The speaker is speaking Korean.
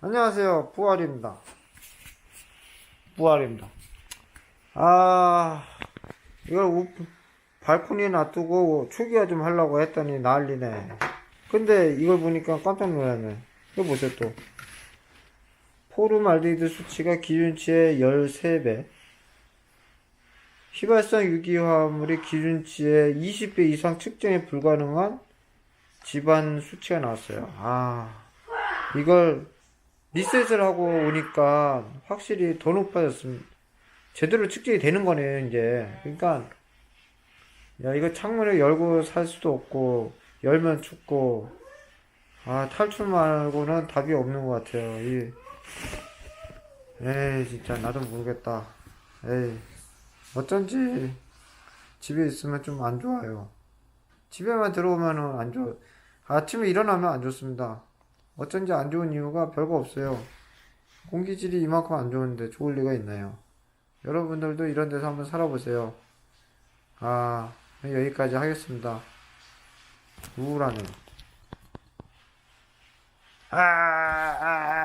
안녕하세요. 부활입니다. 부활입니다. 아, 이걸 우- 발코니에 놔두고 초기화 좀 하려고 했더니 난리네. 근데 이걸 보니까 깜짝 놀랐네. 이거 보세요 또. 포름알데히드 수치가 기준치의 13배. 휘발성 유기화합물이 기준치의 20배 이상 측정이 불가능한 집안 수치가 나왔어요. 아, 이걸 리셋을 하고 오니까 확실히 더 높아졌습니다. 제대로 측정이 되는 거네요, 이제. 그러니까, 야, 이거 창문을 열고 살 수도 없고, 열면 춥고, 아, 탈출 말고는 답이 없는 것 같아요. 이, 에이, 진짜, 나도 모르겠다. 에이, 어쩐지, 집에 있으면 좀 안 좋아요. 집에만 들어오면은 안 좋아. 아침에 일어나면 안 좋습니다. 어쩐지 안 좋은 이유가 별거 없어요. 공기질이 이만큼 안 좋은데 좋을 리가 있나요? 여러분들도 이런 데서 한번 살아보세요. 아, 여기까지 하겠습니다. 우울하네. 아, 아, 아.